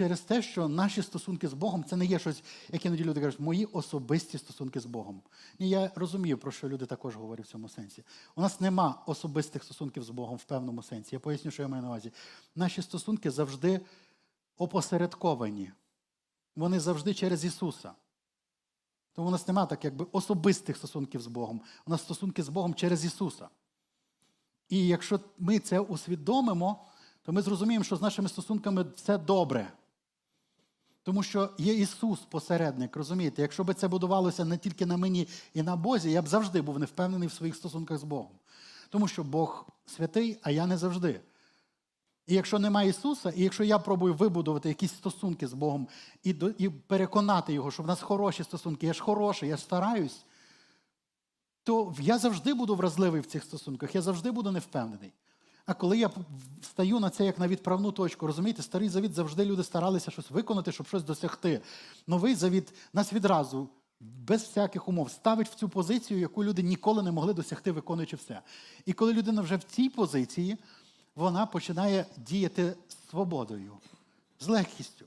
через те, що наші стосунки з Богом це не є щось, як іноді люди кажуть, мої особисті стосунки з Богом. Ні, я розумію, про що люди також говорять в цьому сенсі. У нас нема особистих стосунків з Богом в певному сенсі. Я поясню, що я маю на увазі. Наші стосунки завжди опосередковані. Вони завжди через Ісуса. Тому у нас нема так, якби особистих стосунків з Богом. У нас стосунки з Богом через Ісуса. І якщо ми це усвідомимо, то ми зрозуміємо, що з нашими стосунками все добре. Тому що є Ісус посередник, розумієте? Якщо б це будувалося не тільки на мені і на Бозі, я б завжди був не впевнений в своїх стосунках з Богом. Тому що Бог святий, а я не завжди. І якщо немає Ісуса, і якщо я пробую вибудувати якісь стосунки з Богом і, і переконати Його, що в нас хороші стосунки, я ж хороший, я ж стараюсь, то я завжди буду вразливий в цих стосунках, я завжди буду невпевнений. А коли я стаю на це як на відправну точку, розумієте, старий завіт завжди люди старалися щось виконати, щоб щось досягти. Новий завіт нас відразу, без всяких умов, ставить в цю позицію, яку люди ніколи не могли досягти, виконуючи все. І коли людина вже в цій позиції, вона починає діяти свободою, з легкістю.